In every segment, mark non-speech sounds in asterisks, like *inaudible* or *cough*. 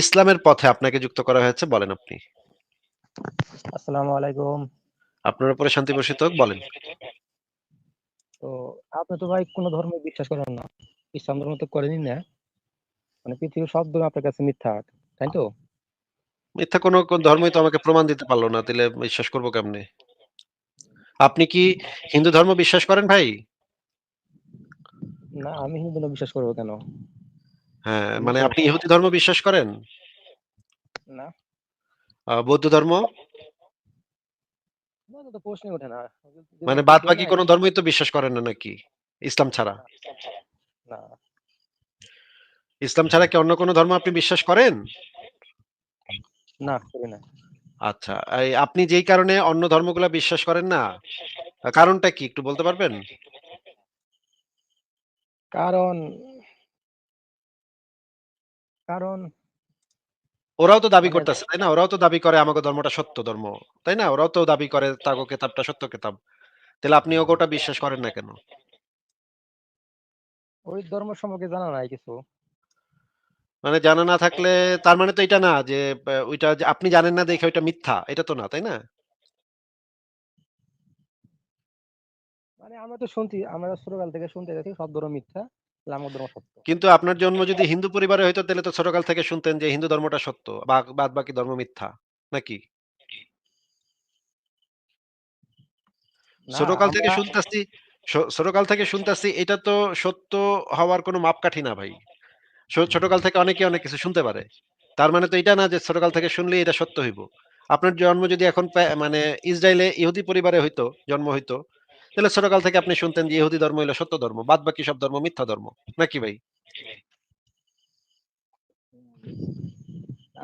ইসলামের পথে আপনাকে যুক্ত করা হয়েছে বলেন আপনি। আসসালামু আলাইকুম। আপনার উপরে শান্তি বর্ষিত হোক বলেন। তো আপনি তো ভাই কোন ধর্মে বিশ্বাস করেন না। ইসলাম ধর্ম তো করেনই না। মানে পৃথিবীর সব ধর্ম আপনার কাছে মিথ্যা, তাই তো? মিথ্যা কোন কোন ধর্মই তো আমাকে প্রমাণ দিতে পারল না। দিলে বিশ্বাস করব কেমনে? আপনি কি হিন্দু ধর্ম বিশ্বাস করেন ভাই? না, আমি হিন্দু ধর্ম বিশ্বাস করব কেন? হ্যাঁ, মানে আপনি ইহুদি ধর্ম বিশ্বাস করেন? না। বৌদ্ধ ধর্ম? মানে বাদবাকি নাই কোন ধর্মই তো বিশ্বাস করেন না নাকি? ইসলাম ছাড়া? ইসলাম ছাড়া কি অন্য কোন ধর্ম আপনি বিশ্বাস করেন? না, করি না। আচ্ছা, আপনি যেই কারণে অন্য ধর্মগুলো বিশ্বাস করেন না, কারণটা কি একটু বলতে পারবেন? কারণ কারণ ওরাও তো দাবি মানে করতেছে, তাই না? ওরাও তো দাবি করে আমাগো ধর্মটা সত্য ধর্ম। তাই না? ওরাও তো দাবি করে তাগো কেতাবটা সত্য কেতাব। তাইলে আপনি ওগোটা বিশ্বাস করেন না কেন? ওই ধর্ম সম্পর্কে জানা নাই কিছু। মানে জানা না থাকলে তার মানে তো এটা না যে ওইটা আপনি জানেন না দেখে ওইটা মিথ্যা। এটা তো না, তাই না? মানে আমরা তো শুনছি, আমরা ছোটকাল থেকে শুনতে গেছি সব ধর্ম মিথ্যা। কিন্তু আপনার জন্ম যদি হিন্দু পরিবারে হইতো তাইলে তো ছোটকাল থেকে শুনতেন যে হিন্দু ধর্মটা সত্য। বা বাদবাকি ধর্ম মিথ্যা। নাকি? ছোটকাল থেকে শুনতাছি ছোটকাল থেকে শুনতাছি এটা তো সত্য হওয়ার কোন মাপকাঠি না ভাই। ছোটকাল থেকে অনেকে অনেক কিছু শুনতে পারে। তার মানে তো এটা না যে ছোটকাল থেকে শুনলেই এটা সত্য হইব। আপনার জন্ম যদি এখন মানে ইসরাইলে ইহুদি পরিবারে হইতো, জন্ম হইতো, তাহলে ছোটকাল থেকে আপনি শুনতেন যে ইহুদি ধর্ম হইল সত্য ধর্ম। বাদবাকি সব ধর্ম মিথ্যা ধর্ম। নাকি ভাই?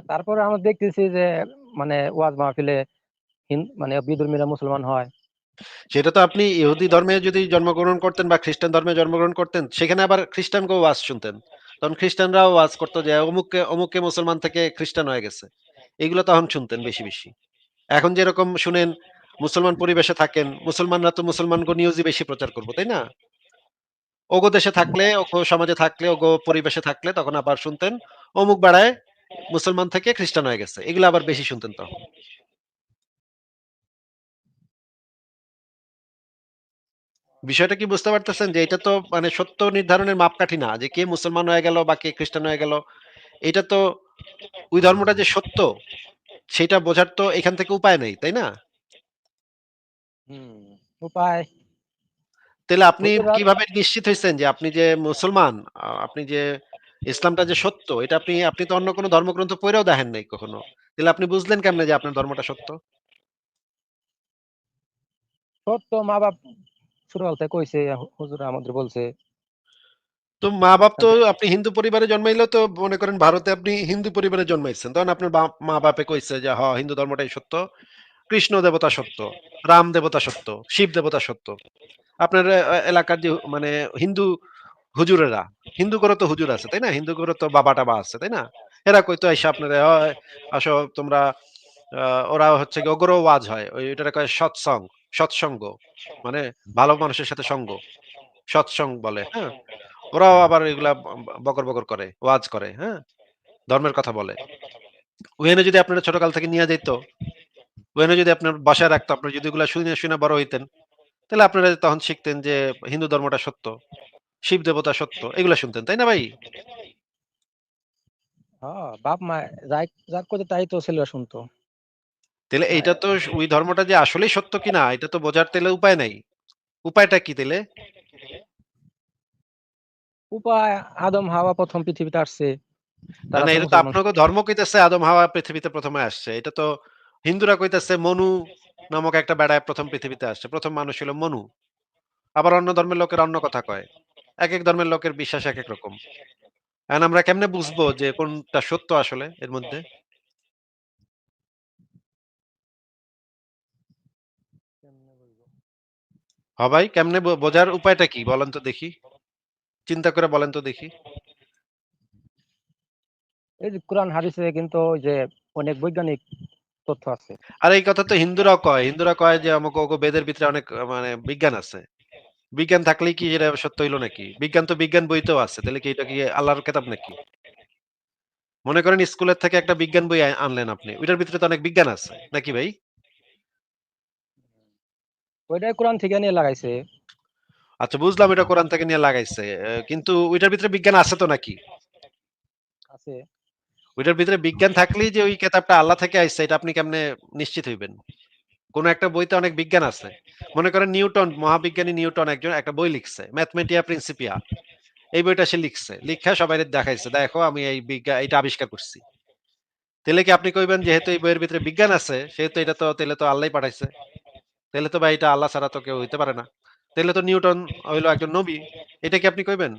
তারপরে আমরা দেখতেছি যে মানে ওয়াজ মাহফিলে মানে বিধর্মীরা মুসলমান হয়। সেটা তো আপনি ইহুদি ধর্মে যদি জন্মগ্রহণ করতেন বা খ্রিস্টান ধর্মে জন্মগ্রহণ করতেন, সেখানে আবার খ্রিস্টানকেও ওয়াজ শুনতেন। তখন খ্রিস্টানরাও ওয়াজ করত যে অমুককে অমুকে মুসলমান থেকে খ্রিস্টান হয়ে গেছে। এগুলো তখন শুনতেন বেশি, বেশি। এখন যেরকম শুনেন মুসলমান পরিবেশে থাকেন, মুসলমানরা তো মুসলমানগো নিউজই বেশি প্রচার করব, তাই না? ওগো দেশে থাকলে, ওগো সমাজে থাকলে, ওগো পরিবেশে থাকলে তখন আবার শুনতেন অমুক বেড়ায় মুসলমান থেকে খ্রিস্টান হয়ে গেছে। এগুলো আবার বেশি শুনতেন তখন। বিষয়টা কি বুঝতে পারতেছেন যে এটা তো মানে সত্য নির্ধারণের মাপকাঠি না যে কে মুসলমান হয়ে গেল বা কে খ্রিস্টান হয়ে গেল। এটা তো ওই ধর্মটা যে সত্য সেটা বোঝার তো এখান থেকে উপায় নেই, তাই না? হুম, উপায় তাইলে আপনি হতে পারে কীভাবে নিশ্চিত হইছেন যে আপনি যে মুসলমান, আপনি যে ইসলামটা যে সত্য এটা আপনি আপনি তো অন্য কোন ধর্মগ্রন্থ পইড়াও দেখেন নাই কখনো। তাইলে আপনি বুঝলেন কেমনে যে আপনার ধর্মটা সত্য? সত্য ছোটকাল থেকে কইছে, হুজুর আমাদের বলছে। তো মা-বাপ তো তাদের আপনি হিন্দু পরিবারে জন্মাইলেও তো মনে করেন ভারতে আপনি হিন্দু পরিবারে জন্মাইছেন। তখন আপনার বাপ মা-বাপে কইছে যে, "হ হিন্দু ধর্মটাই সত্য। কৃষ্ণ দেবতা সত্য, রাম দেবতা সত্য, শিব দেবতা সত্য।" আপনার এলাকার যে মানে হিন্দু হুজুরেরা, হিন্দু করে তো হুজুর আছে, তাই না? হিন্দু করে তো বাবা-টাবা আছে, তাই না? এরা কইতো আইসা আপনারে, "অয় আসো তোমরা" ওরা হচ্ছে গিয়ে ওগরও ওয়াজ হয়। ওই ওইটারে কয় সৎসং, সৎসঙ্গ। মানে ভালো মানুষের সাথে সঙ্গ। সৎসং বলে, হ্যাঁ? ওরাও আবার এগুলা বকর, বকর করে, ওয়াজ করে, হ্যাঁ? ধর্মের কথা বলে। ওখানে যদি আপনারা ছোটকাল থেকে নিয়ে যাইত, ওখানে যদি আপনার বসায় রাখতো, আপনি যদি ওগুলা শুইনা, শুইনা বড় হইতেন, তাহলে আপনারা তখন শিখতেন যে হিন্দু ধর্মটা সত্য, শিব দেবতা সত্য। এগুলা শুনতেন, তাই না ভাই? হ্যাঁ, যা কইতো তাই তো ছেলেরা শুনতো। তাইলে হ্যাঁ। এইটা তো ওই ধর্মটা যে আসলেই সত্য কিনা এটা তো বোঝার তাইলে উপায় নাই। উপায়টা কি তাইলে? উপায় আদম হাওয়া ১ম পৃথিবীতে আসছে। না, এটা তো আপনাকে ধর্ম কইতেছে আদম হাওয়া পৃথিবীতে প্রথমে আসছে। এটা তো হিন্দুরা কইতেছে মনু নামক একটা বেড়ায় ১ম পৃথিবীতে আসছে। ১ম মানুষ হলো মনু। আবার অন্য ধর্মের লোকেরা অন্য কথা কয়। একেক ধর্মের লোকের বিশ্বাস একেক রকম। এখন আমরা কেমনে বুঝব যে কোনটা সত্য আসলে এর মধ্যে? কেমনে বলব? হ ভাই কেমনে বোঝার উপায়টা কি বলেন তো দেখি? চিন্তা করে বলেন তো দেখি? এই যে কোরআন হাদিসে কিন্তু ওই যে অনেক বৈজ্ঞানিক তথ্য আছে। আর এই কথা তো হিন্দুরাও কয়। হিন্দুরা কয় যে বেদের ভিতরে অনেক মানে বিজ্ঞান আছে। বিজ্ঞান থাকলেই কি এটা সত্য হইল নাকি? বিজ্ঞান তো বিজ্ঞান বইতেও আছে। তাইলে কি এটা কি আল্লাহর কেতাব নাকি? মনে করেন স্কুলের থেকে একটা বিজ্ঞান বই আনলেন আপনি। ওইটার ভিতরে তো অনেক বিজ্ঞান আছে। নাকি ভাই? ওইটাই কোরআন থেকে নিয়ে লাগাইছে। আচ্ছা বুঝলাম এটা কোরআন থেকে নিয়ে লাগাইছে। কিন্তু ওইটার ভিতরে বিজ্ঞান আছে তো নাকি? আছে। ওইটার ভিতরে বিজ্ঞান থাকলেই যে ওই কেতাবটা আল্লাহ থেকে আইছে এটা আপনি কেমনে নিশ্চিত হইবেন? কোন একটা বইতে অনেক বিজ্ঞান আছে। মনে করেন নিউটন, মহাবিজ্ঞানী নিউটন একজন একটা বই লিখছে। Mathematica Principia. এই বইটা সে লিখছে। লিখা সবাইরে দেখাইছে। দেখো আমি এই বিজ্ঞান এটা আবিষ্কার করছি। তাহলে কি আপনি কইবেন যেহেতু এই বইয়ের ভিতরে বিজ্ঞান আছে সেহেতু এটা তো তাহলে তো আল্লাহই পাঠাইছে। তাহলে তো ভাই এটা আল্লাহ ছাড়া তো কেউ হইতে পারে না। তাহলে তো নিউটন হইল একজন নবী। এটা কি আপনি কইবেন?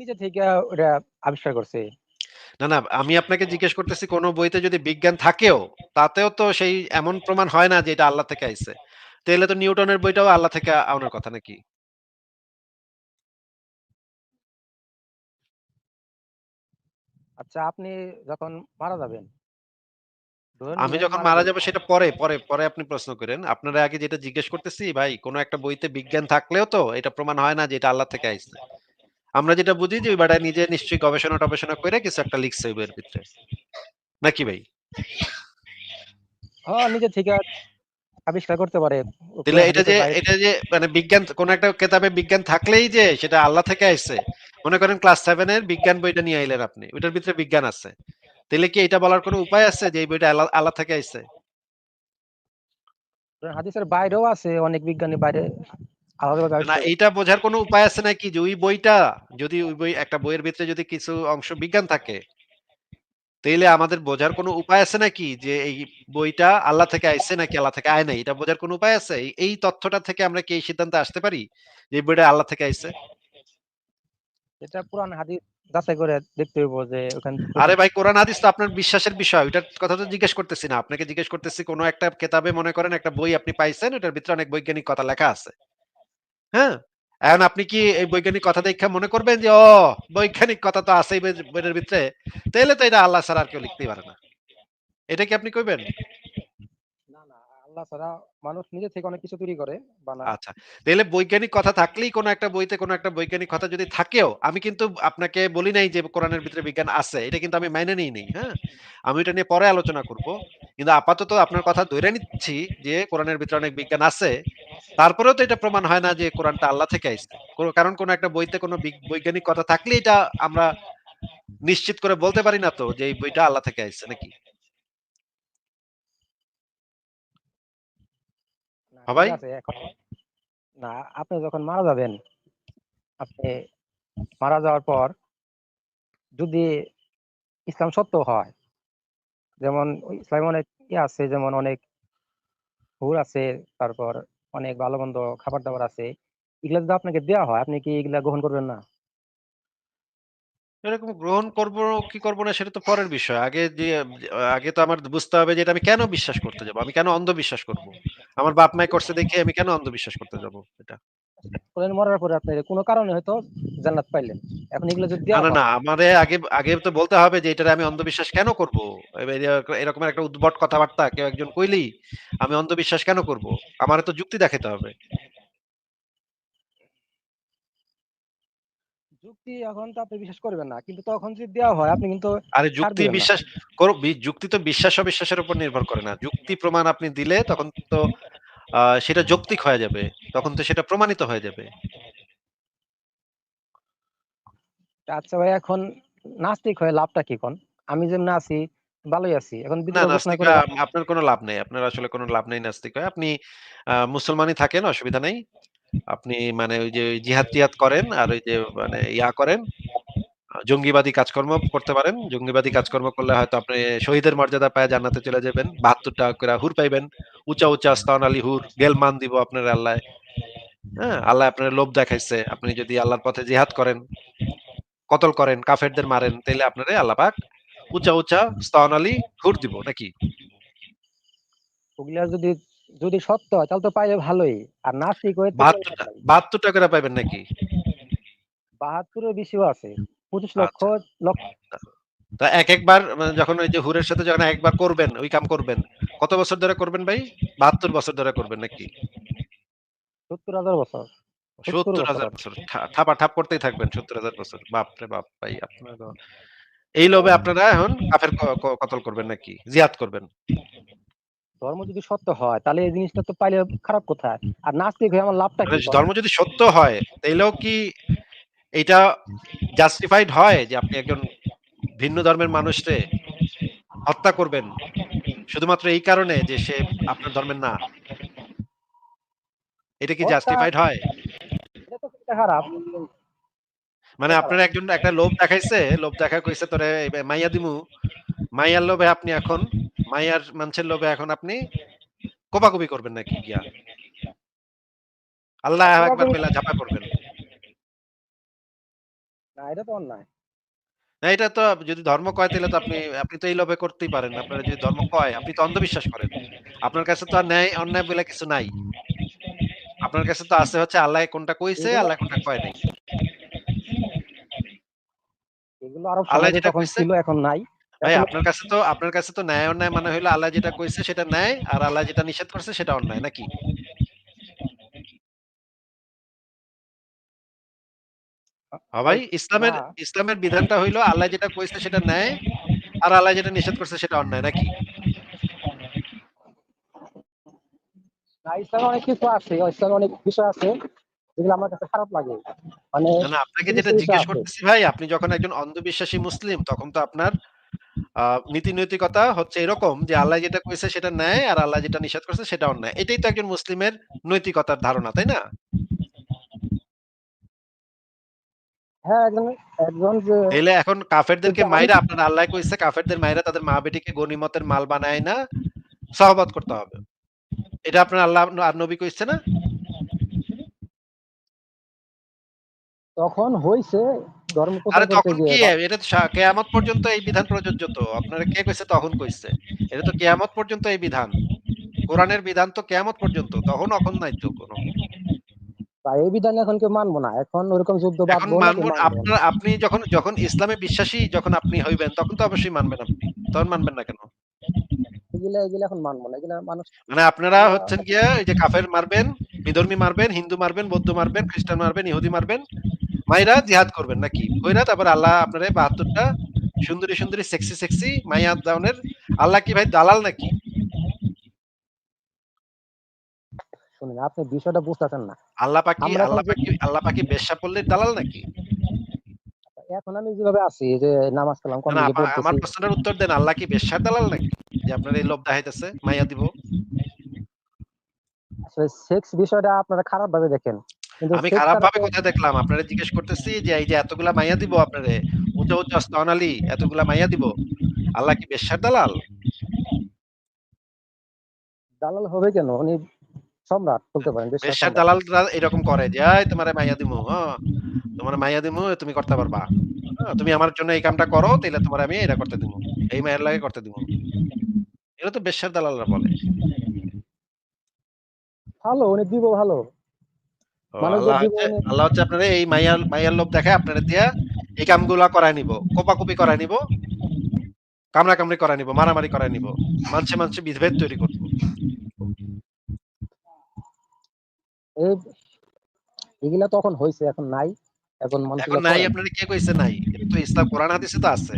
নিজে থেকে ওটা আবিষ্কার করছে। না, না আমি আপনাকে জিজ্ঞেস করতেছি কোন বইতে যদি বিজ্ঞান থাকেও তাতেও তো সেই এমন প্রমাণ হয় না যে এটা আল্লাহ থেকে আইছে। তাইলে তো নিউটনের বইটাও আল্লাহ থেকে আনার কথা নাকি? আচ্ছা আপনি যখন মারা যাবেন আমি যখন মারা। যাব সেটা পরে, পরে, পরে আপনি প্রশ্ন করেন আপনারা আগে যেটা জিজ্ঞেস করতেছি ভাই কোন একটা বইতে বিজ্ঞান থাকলেও তো এটা প্রমাণ হয় না যে এটা আল্লাহ থেকে আইছে। আমরা যেটা বুঝি যে বেটা নিজে নিশ্চয়ই গবেষণা-টবেষণা কইরা কিছু একটা লিখছে বইয়ের ভিতরে। নাকি ভাই? হ্যাঁ, নিজে থেকে আবিষ্কার করতে পারে। কোরআন এটা যে এটা যে মানে বিজ্ঞান কোন একটা কেতাবে বিজ্ঞান থাকলেই যে সেটা আল্লাহ থেকে আইছে। মনে করেন ক্লাস 7 এর বিজ্ঞান বইটা নিয়ে আইলেন আপনি। ওইটার ভিতরে বিজ্ঞান আছে। তাহলে কি এটা বলার কোনো উপায় আছে যে এই বইটা আল্লাহ আল্লাহ থেকে? কোরআন হাদিসের বাইরেও আছে অনেক বিজ্ঞানী বাইরে না এইটা বোঝার কোনো উপায় আছে নাকি যে ওই বইটা যদি ওই বই একটা বইয়ের ভিতরে যদি কিছু অংশ বিজ্ঞান থাকে তাইলে আমাদের বোঝার কোনো উপায় আছে নাকি যে এই বইটা আল্লাহ থেকে আইছে নাকি আল্লাহ থেকে আয় নাই? এটা বোঝার কোনো উপায় আছে? এই- তথ্যটা থেকে আমরা কি এই সিদ্ধান্তে আসতে পারি যে বইটা আল্লাহ থেকে আইছে? এটা কোরআন হাদিস যাচাই করে দেখতে হইব যে ওখানে আরে ভাই কোরআন হাদিস তো আপনার বিশ্বাসের বিষয় ওইটার কথা তো জিজ্ঞেস করতেছি না। আপনাকে জিজ্ঞেস করতেছি কোনো একটা কেতাবে মনে করেন একটা বই আপনি পাইছেন ওটার ভিতরে অনেক বৈজ্ঞানিক কথা লেখা আছে। হ্যাঁ? এখন আপনি কি এই বৈজ্ঞানিক কথা দেখা মনে করবেন যে ও বৈজ্ঞানিক কথা তো আছে বইয়ের ভিতরে? তাহলে তো এটা আল্লাহ ছাড়া আর কেউ লিখতেই পারে না। এটা কি আপনি কইবেন? আল্লাহ ছাড়া মানুষ নিজে থেকে অনেক কিছু তৈরি করে, বানায়। আচ্ছা তাহলে বৈজ্ঞানিক কথা থাকলেই কোনো একটা বইতে কোনো একটা বৈজ্ঞানিক কথা যদি থাকেও, আমি কিন্তু আপনাকে বলি নাই যে কোরআনের ভিতরে বিজ্ঞান আছে, এটা কিন্তু আমি মাইনে নিই নেই হ্যাঁ? আমি এটা নিয়ে পরে আলোচনা করব। কিন্তু আপাতত আপনার কথা ধরে নিচ্ছি যে কোরআনের ভিতরে অনেক বিজ্ঞান আছে, তারপরেও তো এটা প্রমাণ হয় না যে কোরআনটা আল্লাহ থেকে কোনো- কারণ কোন একটা বইতে কোনো বৈজ্ঞানিক কথা থাকলে এটা আমরা নিশ্চিত করে বলতে পারি না তো যে এই বইটা আল্লাহ থেকে আইছে নাকি? হ্যাঁ না, আপনি যখন মারা যাবেন, আপনি মারা যাওয়ার পর যদি ইসলাম সত্য হয়, যেমন ইসলাম অনেক ইয়ে আছে, যেমন অনেক ভুল আছে, তারপর অনেক ভালো মন্দ খাবার দাবার আছে, এগুলা যদি আপনাকে দেওয়া হয়, আপনি কি এগুলা গ্রহণ করবেন না? এরকম গ্রহণ করব কি করব না সেটা তো পরের বিষয়। আগে যে আগে তো আমার বুঝতে হবে যে এটা আমি কেন বিশ্বাস করতে যাব? আমি কেন অন্ধবিশ্বাস করব? আমার বাপ মাই করছে দেখে আমি কেন অন্ধবিশ্বাস করতে যাব এটা? কোরআন মরার পরে আপনি কোনো কারণে হয়তো জান্নাত পাইলেন। এখন এগুলো যদি না না আমারে আগে আগে তো বলতে হবে যে এটারে আমি অন্ধবিশ্বাস কেন করব? এরকম একটা উদ্ভট কথাবার্তা কেউ একজন কইলি আমি অন্ধবিশ্বাস কেন করব? আমার তো যুক্তি দেখাতে হবে। যুক্তি এখন তো আপনি বিশ্বাস করবেন না কিন্তু তখন যদি দেওয়া হয় আপনি কিন্তু আরে যুক্তি বিশ্বাস করো যুক্তি তো বিশ্বাস অবিশ্বাসের উপর নির্ভর করে না। যুক্তি প্রমাণ আপনি দিলে তখন তো সেটা যৌক্তিক হয়ে যাবে। তখন তো সেটা প্রমাণিত হয়ে যাবে। আচ্ছা ভাই এখন নাস্তিক হয়ে লাভটা কি কোন? আমি যেমন আছি ভালোই আছি। এখন আপনার কোনো লাভ নেই। আপনার আসলে কোনো লাভ নেই নাস্তিক হয়ে। আপনি আহ, মুসলমানই থাকেন অসুবিধা নেই। আপনি মানে ওই যে জিহাদ টিহাদ করেন আর ওই যে মানে ইয়া করেন, জঙ্গিবাদী কাজকর্ম করতে পারেন। জঙ্গিবাদী কাজকর্ম করলে হয়তো আপনি শহীদের মর্যাদা পায় জান্নাতে চলে যাবেন, বাহাত্তর টাকা করে হুর পাইবেন। উঁচা উঁচা আস্তান আলী হুর, গেল মান দিব আপনার আল্লাহ হ্যাঁ আল্লাহ আপনার লোভ দেখাইছে। আপনি যদি আল্লাহর পথে জিহাদ করেন, কতল করেন, কাফেরদের মারেন তাহলে আপনারে আল্লাহ পাক উঁচা উঁচা স্তান আলী হুর দিব, নাকি? ওগুলা যদি যদি সত্য হয় তাহলে তো পাইলে ভালোই। আর নাস্তিক হয়ে বাহাত্তর টাকা করে পাইবেন নাকি? বাহাত্তরের বেশিও আছে। পঁচিশ লক্ষ লক্ষ। তা এক একবার মানে যখন ওই যে হুরের সাথে যখন একবার করবেন ওই কাম করবেন কত বছর ধরে করবেন ভাই? বাহাত্তর বছর ধরে করবেন নাকি? সত্তর হাজার বছর। সত্তর হাজার বছর। ঠা- ঠাপা করতেই থাকবেন সত্তর হাজার বছর। বাপরে বাপ ভাই আপনার এই লোভে আপনারা এখন কাফের কতল করবেন নাকি? জিয়াদ করবেন। ধর্ম যদি সত্য হয় তাহলে এই জিনিসটা তো পাইলে খারাপ কোথায় আর নাস্তিক হয়ে আমার লাভটা কি? ধর্ম যদি সত্য হয় তাইলেও কি এটা জাস্টিফাইড হয় যে আপনি একজন ভিন্ন ধর্মের মানুষকে হত্যা করবেন? শুধুমাত্র এই কারণে যে সে আপনার ধর্মের না। এটা কি জাস্টিফাইড হয়? এটা তো একটা খারাপ। মানে আপনার একজন একটা লোভ দেখাইছে লোভ দেখা কইছে তোরে মাইয়া দিমু। মাইয়ার লোভে আপনি এখন মাইয়ার মানুষের লোভে এখন আপনি কোপাকুপি করবেন নাকি গিয়া? আল্লাহ একবার পেলা ঝাপা করবেন। না এটা তো অন্যায়। না এটা তো যদি ধর্ম কয় তাহলে তো আপনি আপনি তো এই লোভে করতেই পারেন। আপনার যদি ধর্ম কয় আপনি তো অন্ধবিশ্বাস করেন। আপনার কাছে তো আর ন্যায় অন্যায় বলে কিছু নাই। আপনার কাছে তো আছে হচ্ছে আল্লাহ কোনটা কইছে আল্লাহ কোনটা কয় নাই। এগুলো আরব আল্লাহ যেটা কইছে- এখন নাই। ভাই আপনার কাছে তো আপনার কাছে তো ন্যায় অন্যায় মানে হইল আল্লাহ যেটা কইছে সেটা ন্যায় আর আল্লাহ যেটা নিষেধ করছে সেটা অন্যায় নাকি? হ্যাঁ ভাই। ইসলামের ইসলামের বিধানটা হইল আল্লাহ যেটা কইছে সেটা ন্যায় আর আল্লাহ যেটা নিষেধ করছে সেটা অন্যায় নাকি? ইসলামে অনেক কিছু আছে ইসলামে অনেক বিষয় আছে যেগুলো আমার কাছে খারাপ লাগে। মানে না আপনাকে যেটা জিজ্ঞেস করতেছি ভাই আপনি যখন একজন অন্ধবিশ্বাসী মুসলিম তখন তো আপনার নীতি নৈতিকতা হচ্ছে এরকম যে আল্লাহ যেটা কইছে সেটা ন্যায় আর আল্লাহ যেটা নিষেধ করছে সেটা অন্যায় এটাই তো একজন মুসলিমের নৈতিকতার ধারণা তাই না? হ্যাঁ তাইলে এখন কাফেরদেরকে মাইরা আপনার আল্লাহ কইছে কাফেরদের মাইরা তাদের মা বেটিকে গনিমতের মাল বানায় না সহবত করতে হবে। এটা আপনার আল্লাহ আর নবী কইছে না? তখন হইছে ধর্ম আরে তখন কি? এটা তো সা- কেয়ামত পর্যন্ত এই বিধান প্রযোজ্য তো। আপনারা কে কইছে? তখন কইছে। এটা তো কেয়ামত পর্যন্ত এই বিধান। কোরআনের বিধান তো কেয়ামত পর্যন্ত। তখন এখন নাই তো কোনো এই বিধান এখন কেউ মানবো না। এখন ওরকম যুদ্ধ মানবো আপনার আপনি যখন যখন ইসলামে বিশ্বাসী যখন আপনি হইবেন তখন তো অবশ্যই মানবেন আপনি। তখন মানবেন না কেন? এগুলা এগুলা এখন মানবো না। এগুলা মানুষ মানে আপনারা হচ্ছেন গিয়ে এই যে কাফের মারবেন বিধর্মী মারবেন হিন্দু মারবেন বৌদ্ধ মারবেন খ্রিস্টান মারবেন ইহুদি মারবেন। মাইরা জিহাদ করবেন নাকি? কইরা তারপর আল্লাহ আপনারে বাহাত্তরটা সুন্দরী সুন্দরী সেক্সি সেক্সি মাইয়া দাউনের আল্লাহ কি ভাই দালাল নাকি? শুনুন আপনি বিষয়টা বুঝতেছেন না। আল্লাহ পাকি আল্লাহ আল্লাহ পাকি বেশ্যা পল্লীর দালাল নাকি? এখন আমি যেভাবে আছি যে নামাজ কালাম কম না, আমার প্রশ্নের উত্তর দেন। আল্লাহ কি বেশ্যার দালাল নাকি? যে আপনার এই লোভ দেখাইতেছে মাইয়া দিব। আসলে সেক্স বিষয়টা আপনারা খারাপ ভাবে দেখেন। আমি খারাপ ভাবে কোথায় দেখলাম। আপনারা জিজ্ঞেস করতেছি যে এই যে এতগুলা মাইয়া দিব আপনারে? উঁচা উঁচা স্তনালি এতগুলা মাইয়া দিব? আল্লাহ কি বেশ্যার দালাল? দালাল হবে কেন? উনি সম্রাট বলতে পারেন বেশ্যার। দালালরা এরকম করে যে এই তোমার মাইয়া দিমু হ্যাঁ তোমার মাইয়া দিমু তুমি করতে পারবা। তুমি আমার জন্য এই কামটা করো তাহলে তোমার আমি এটা করতে দিমু। এই মায়ের লাগে করতে দিমু। এটা তো বেশ্যার দালালরা বলে। ভালো উনি দিব ভালো। আল্লাহ হচ্ছে জীবনে- আল্লাহ হচ্ছে আপনারা এই মাইয়ার মাইয়ার লোভ আপনারা দিয়া এই কামগুলা করায় নিব কোপাকুপি করায় নিব কামড়া কামড়ি করায় নিব মারামারি করায় নিব মানুষে মানুষে বিভেদ তৈরি করব। এগুলা তখন এখন নাই এখন মানুষ এখন নাই আপনারা কে কইছে নাই? এটা তো ইসলাম কোরআন হাদিসে তো আছে।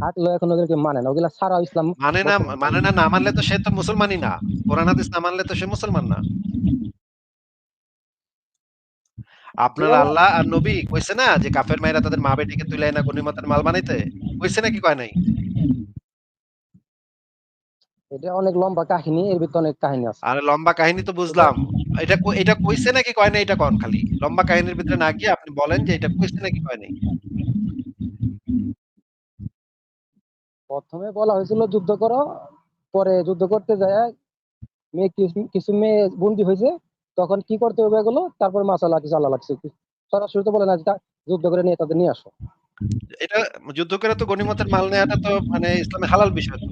থাকল এখন ওদেরকে মানে না ওগুলা ছাড়া ইসলাম মানে না মানে না না মানলে তো সে তো মুসলমানই না কোরআন হাদিস না মানলে তো সে মুসলমান না। আপনার আল্লাহ আর নবী কইছে না যে কাফের মাইরা তাদের মা বেটিকে তুলে না গনিমতের মাল বানাইতে? কইছে নাকি কয় নাই? এটা অনেক লম্বা কাহিনী এর ভিতরে অনেক কাহিনী আছে। আর লম্বা কাহিনী তো বুঝলাম। এটা এটা কইছে নাকি কয় নাই এটা কোন খালি? লম্বা কাহিনীর ভিতরে না গিয়ে আপনি বলেন যে এটা কইছে নাকি কয় নাই। প্রথমে বলা হয়েছিল যুদ্ধ করো। পরে যুদ্ধ করতে যায় মেয়ে কিছু- কিছু মেয়ে বন্দী হয়েছে। তখন কি করতে হবে এগুলো? তারপর মাসালা কিছু আল্লাহ লাগছে সরাসরি তো বলে না যুদ্ধ করে নিয়ে তাদের নিয়ে আসো। এটা যুদ্ধ করে তো গনিমতের মাল নেওয়াটা তো মানে ইসলামে হালাল বিষয় তো।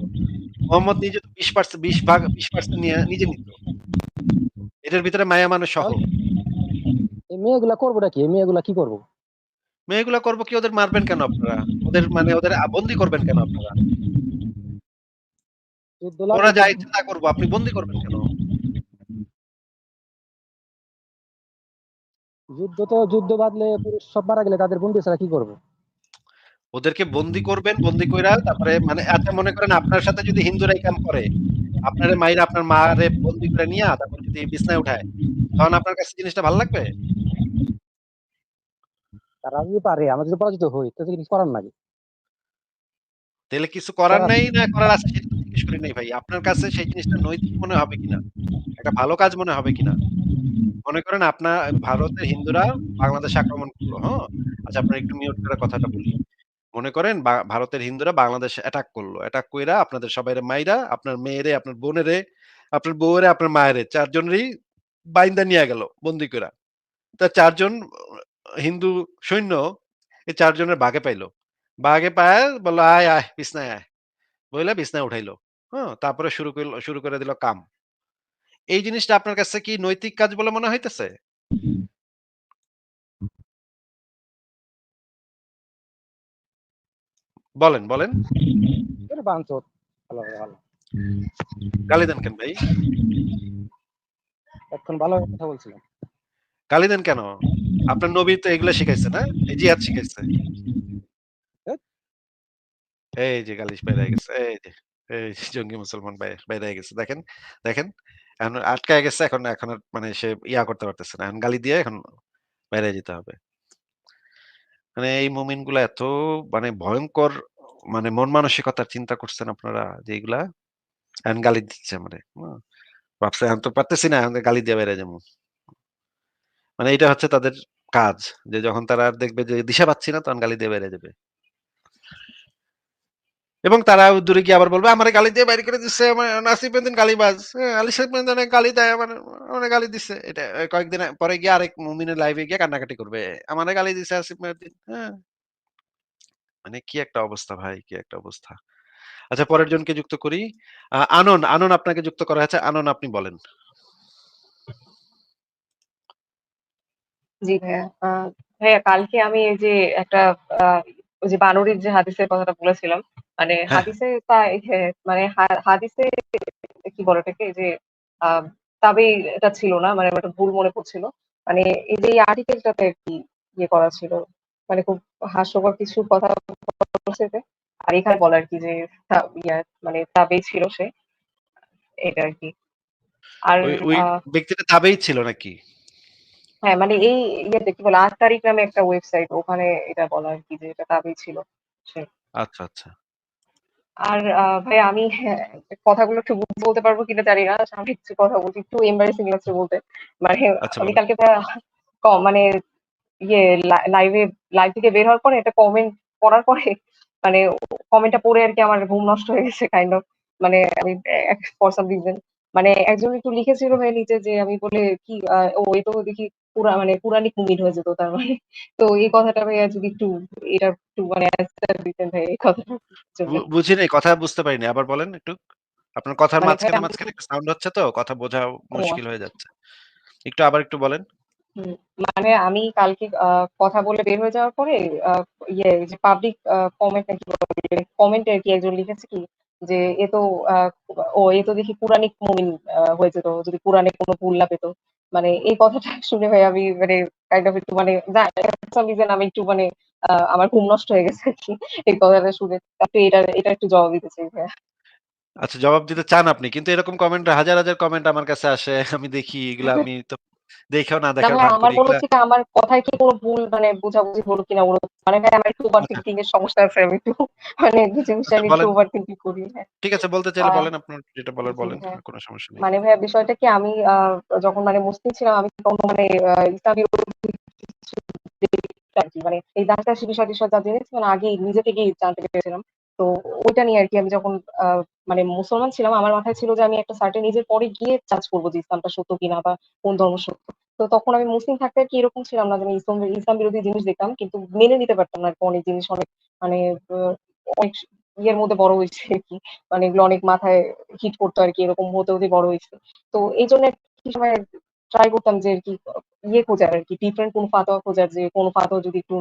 মোহাম্মদ নিজে তো বিশ পার্সেন্ট বিশ ভাগ বিশ পার্সেন্ট নিয়ে নিজে নিত। এটার ভিতরে মায়া মানুষ সহ। এই মেয়েগুলা করবোটা কি? এই মেয়েগুলা কি করব? মেয়েগুলা করব কি? ওদের মারবেন কেন আপনারা? ওদের মানে ওদের বন্দি করবেন কেন আপনারা? ওরা যা ইচ্ছে তা করব আপনি বন্দি করবেন কেন? যুদ্ধ তো যুদ্ধ বাঁধলে সব মারা গেলে তাদের বন্দি ছাড়া কি করব? ওদেরকে বন্দি করবেন বন্দি কইরা তারপরে মানে আচ্ছা মনে করেন আপনার সাথে যদি হিন্দুরা এই কাম করে আপনার মাইরা আপনার মারে বন্দি করে নিয়ে তারপর যদি বিছনায় উঠায় তখন আপনার কাছে জিনিসটা ভালো লাগবে? তারা যদি পারে আমরা যদি পরাজিত হই তো কিছু করার নাই। তাহলে কিছু করার নাই না করার আছে সেটা জিজ্ঞেস করি নাই ভাই। আপনার কাছে সেই জিনিসটা নৈতিক মনে হবে কিনা? একটা ভালো কাজ মনে হবে কিনা? মনে করেন আপনার ভারতের হিন্দুরা বাংলাদেশ আক্রমণ করল হ্যাঁ? আচ্ছা আপনার একটু মিউট করে কথাটা বলি। মনে করেন ভারতের হিন্দুরা বাংলাদেশ অ্যাটাক করল। অ্যাটাক কইরা আপনাদের সবাই মাইরা আপনার মেয়েরে, আপনার বোনেরে, আপনার বউরে, আপনার মায়েরে চারজনেরই বাইন্দা নিয়ে গেল, বন্দি কইরা। তা চারজন হিন্দু সৈন্য এই চারজনের বাগে পাইলো। বাগে পায় বলল, আয় আয়, বিছনায় আয়। বইলা বিছনায় উঠাইলো হ্যাঁ? তারপরে শুরু করল শুরু করে দিল কাম। এই জিনিসটা আপনার কাছে কি নৈতিক কাজ বলে মনে হইতেছে? বলেন বলেন। গালি দেন কেন ভাই? এখন ভালো কথা বলছিলাম গালি দেন কেন? আপনার নবী তো এগুলো শিখাইছে না? এই জিহাদ শিখাইছে। এই যে গালিশ বাইরে গেছে এই যে এই জঙ্গি মুসলমান বাই- বাইরে গেছে। দেখেন দেখেন। এখন আটকায় গেছে, এখন এখন মানে সে ইয়া করতে পারতেছে না। এখন গালি দিয়ে এখন বাইরে যেতে হবে। মানে এই মুমিনগুলা এত মানে ভয়ঙ্কর মানে মন মানসিকতার চিন্তা করছেন আপনারা যে এগুলা এখন গালি দিচ্ছে মানে ভাবছে এখন তো পারতেছি না, এখন গালি দিয়ে বেড়ে যাব। মানে এটা হচ্ছে তাদের কাজ, যে যখন তারা দেখবে যে দিশা পাচ্ছি না, তখন গালি দিয়ে বেড়ে যাবে। এবং তারা দূরে গিয়ে আবার বলবে আমার গালি দিয়ে বাইরে করে দিচ্ছে আমার নাসিব মেদিন গালিবাজ হ্যাঁ, আলী সাহেব মেদিন গালি দেয় আমার আমার গালি দিচ্ছে এটা কয়েকদিন পরে গিয়ে আরেক মুমিনের লাইভে গিয়ে কান্নাকাটি করবে। আমার গালি দিচ্ছে আসিফ মেদিন হ্যাঁ। মানে কি একটা অবস্থা ভাই কি একটা অবস্থা। আচ্ছা পরের জনকে যুক্ত করি। আনন আনন আপনাকে যুক্ত করা হয়েছে। আনন আপনি বলেন। জি ভাইয়া ভাইয়া কালকে আমি যে একটা ওই যে বানরের যে হাদিসের কথাটা বলেছিলাম মানে হ্যাঁ। হাদিসে তা হ্যাঁ, মানে হাদিসে কি বলে এটাকে যে তাবেই এটা ছিল না মানে আমার একটা ভুল মনে পড়ছিল। মানে এই যে আর্টিকেলটাতে আর কি ইয়ে করা ছিল মানে খুব হাস্যকর কিছু কথা বলছে আর এখানে বলা আর কি যে মানে তাবেই ছিল সে। এটা আর কি। আর ওই ব্যক্তিটা তাবেই ছিল নাকি? হ্যাঁ মানে এই ইয়েতে কি বলে আট তারিখ নামে একটা ওয়েবসাইট ওখানে এটা বলা আর কি যে এটা তাবেই ছিল। সে আচ্ছা আচ্ছা। আর ভাই আমি হ্যাঁ, কথাগুলো একটু বলতে পারব কিনা জানি না আমি কিছু কথা বলছি একটু এম্বারেসিং লাগছে বলতে। মানে আচ্ছা, আমি কালকে প্রায় ক- মানে ইয়ে লাইভে লাইভ থেকে বের হওয়ার পরে একটা কমেন্ট পড়ার পরে মানে কমেন্টটা পড়ে আর কি আমার ঘুম নষ্ট হয়ে গেছে কাইন্ড অফ মানে আমি ফর সাম রিজন মানে একজন একটু লিখেছিল ভাই নিচে যে আমি বলে কি ও তো দেখি পুরা মানে পুরানিক মুমিন হয়ে যেত তার মানে। তো এই কথাটা ভাইয়া যদি একটু এটা একটু মানে অ্যান্সার দিতেন ভাই এই কথাটা বুঝি নাই কথা বুঝতে পারিনি আবার বলেন একটু। আপনার কথার মানে মাঝখানে মাঝখানে একটু সাউন্ড হচ্ছে তো কথা বোঝা মুশকিল হয়ে যাচ্ছে। একটু আবার একটু বলেন। মানে আমি কালকে কথা বলে বের হয়ে যাওয়ার পরে ইয়ে যে পাবলিক কমেন্ট নাকি কমেন্টে আর কি একজন লিখেছে কি যে এ তো ও এ তো দেখি পুরানিক মুমিন হয়ে যেত যদি পুরাণে কোনো ভুল না পেতো। মানে এই কথাটা শুনে ভাই আমি মানে কাইন্ড অফ একটু মানে আমি একটু মানে আমার ঘুম নষ্ট হয়ে গেছে আর কি। এই কথাটা শুনে আপনি এটা এটা একটু জবাব দিতে চাই ভাইয়া। আচ্ছা জবাব দিতে চান আপনি কিন্তু এরকম কমেন্ট হাজার হাজার কমেন্ট আমার কাছে আসে। আমি দেখি এগুলো *laughs* আমি তো দেখেও না দেখার ভাই ভান আমার মনে হচ্ছে কি আমার কথায় কি কোনো ভুল মানে বোঝাবুঝি হলো কিনা ওরকম মানে ভাই আমার একটু ওভার থিঙ্কিং এর সমস্যা আছে আমি একটু মানে কিছু বিষয় আমি একটু বলেন। ওভার থিঙ্কিং করি হ্যাঁ ঠিক আছে বলতে চাইলে বলেন আপনার যেটা বলার বলেন হ্যাঁ। কোনো সমস্যা নেই মানে ভাইয়া বিষয়টা কি আমি আহ, যখন মানে মুসলিম ছিলাম আমি তখন মানে ইসলাম। মানে এই দাসদাসী বিষয় টিষয় যা জেনেছি মানে আগেই নিজে থেকেই জানতে পেরেছিলাম তো ওইটা নিয়ে আর কি আমি যখন মানে মুসলমান ছিলাম, আমার মাথায় ছিল যে আমি একটা সার্টেন নিজের পরে গিয়ে চার্জ করব যে ইসলামটা সত্য কিনা বা কোন ধর্ম সত্য। তো তখন আমি মুসলিম থাকতে আর কি এরকম ছিলাম না যে আমি ইসলাম ইসলাম বিরোধী জিনিস দেখতাম, কিন্তু মেনে নিতে পারতাম না অনেক জিনিস অনেক মানে অনেক ইয়ের মধ্যে বড় হয়েছে আর কি। মানে এগুলো অনেক মাথায় হিট করতো আর কি, এরকম হতে হতে বড় হয়েছে। তো এই জন্য কি সময় ট্রাই করতাম যে আর কি ইয়ে খোঁজার আর কি ডিফারেন্ট কোন ফাতোয়া খোঁজার যে কোন ফাতোয়া যদি একটু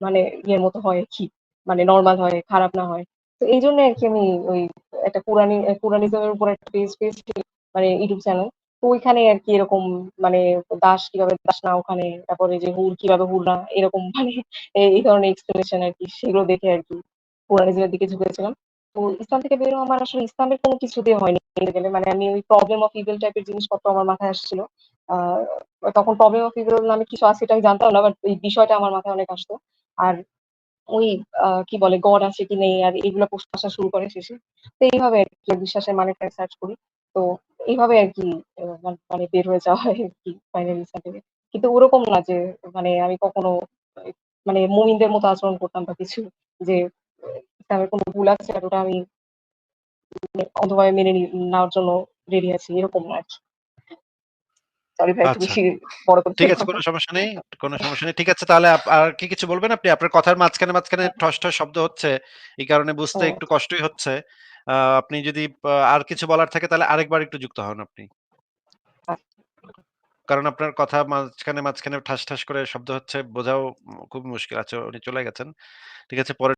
মানে ইয়ের মতো হয় কি মানে নর্মাল হয়, খারাপ না হয়। তো এই জন্য আর কি আমি ওই একটা কোরআনি কোরআনিজমের উপর একটা পেজ পেয়েছি মানে ইউটিউব চ্যানেল তো ওইখানে আর কি এরকম মানে দাস কীভাবে দাস না, ওখানে তারপরে যে হুর কীভাবে হুর না, এরকম মানে এই ধরনের এক্সপ্লেনেশন আর কি সেগুলো দেখে আর কি কোরআনিজমের দিকে ঝুঁকেছিলাম। তো ইসলাম থেকে বেরো আমার আসলে ইসলামের কোনো কিছুতে হয়নি গেলে মানে আমি ওই প্রবলেম অফ ইভিল টাইপের জিনিসপত্র আমার মাথায় আসছিল। তখন প্রবলেম অফ ইভেল নামে কিছু আছে এটা আমি জানতাম না বাট এই বিষয়টা আমার মাথায় অনেক আসতো। আর ওই কি বলে, গড আছে কি নেই আর এগুলো প্রশ্ন আসা শুরু করে শেষে। তো এইভাবে আর কি বিশ্বাসের মানেটা সার্চ করি। তো এইভাবে আর কি মানে বের হয়ে যাওয়া হয় আর কি ফাইনাল থেকে কিন্তু ওরকম না যে মানে আমি কখনো মানে মুমিনদের মতো আচরণ করতাম বা কিছু, যে ইসলামের কোনো ভুল আছে আর ওটা আমি মানে অন্ধভাবে মেনে নেওয়ার জন্য রেডি আছি, এরকম না আর কি। সরি ভাই একটু আচ্ছা। বেশি বড় ঠিক আছে কোনো সমস্যা নেই কোনো সমস্যা নেই। ঠিক আছে তাহলে আর কি কিছু বলবেন আপনি? আপনার কথার মাঝখানে মাঝখানে ঠস ঠস শব্দ হচ্ছে এই কারণে বুঝতে একটু কষ্টই হচ্ছে। আহ, আপনি যদি আর কিছু বলার থাকে তাহলে আরেকবার একটু যুক্ত হন আপনি। কারণ আপনার কথা মাঝখানে মাঝখানে ঠাস ঠাস করে শব্দ হচ্ছে বোঝাও খুব মুশকিল আছে উনি চলে গেছেন। ঠিক আছে পরে